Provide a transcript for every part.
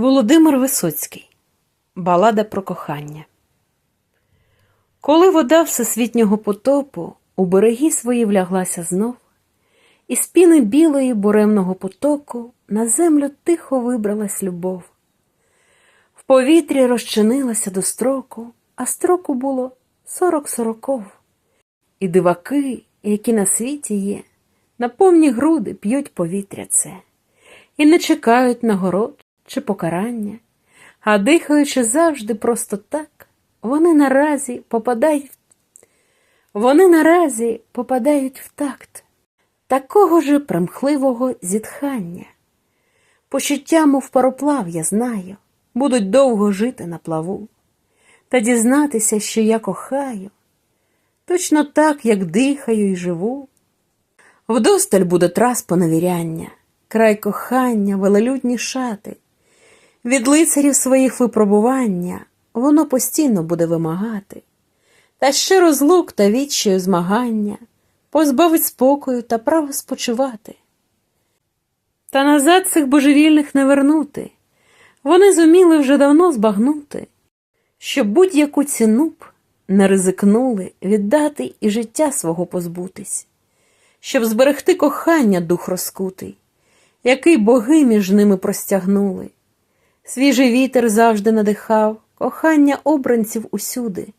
Володимир Висоцький Балада про кохання. Коли вода всесвітнього потопу у береги свої вляглася знов, і з піни білої буремного потоку на землю тихо вибралась любов. В повітрі розчинилася до строку, а строку було сорок сороков. І диваки, які на світі є, на повні груди п'ють повітря це, і не чекають нагород чи покарання, а дихаючи завжди просто так, вони наразі попадають, вони наразі попадають в такт такого же примхливого зітхання. Почуття, мов пароплав, я знаю, будуть довго жити на плаву, та дізнатися, що я кохаю, точно так, як дихаю і живу. Вдосталь буде трас поневіряння, край кохання, велелюдні шати. Від лицарів своїх випробування воно постійно буде вимагати, та ще розлук та відчаю змагання позбавить спокою та право спочивати. Та назад цих божевільних не вернути, вони зуміли вже давно збагнути, що будь-яку ціну б не ризикнули віддати і життя свого позбутись, щоб зберегти кохання дух розкутий, який боги між ними простягнули. Свіжий вітер завжди надихав кохання обранців усюди.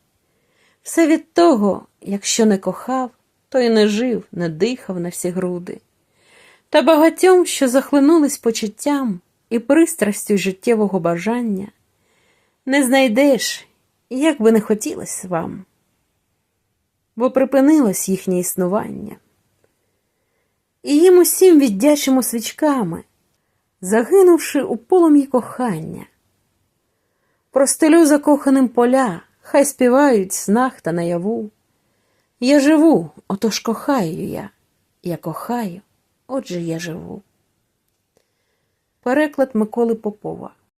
Все від того, якщо не кохав, то й не жив, не дихав на всі груди. Та багатьом, що захлинулись почуттям і пристрастю життєвого бажання, не знайдеш, як би не хотілося вам, бо припинилось їхнє існування. І їм усім віддячимо свічками, загинувши у полум'ї кохання. Простелю закоханим поля, хай співають снах та наяву. Я живу, отож кохаю я, я кохаю, отже я живу. Переклад Миколи Попова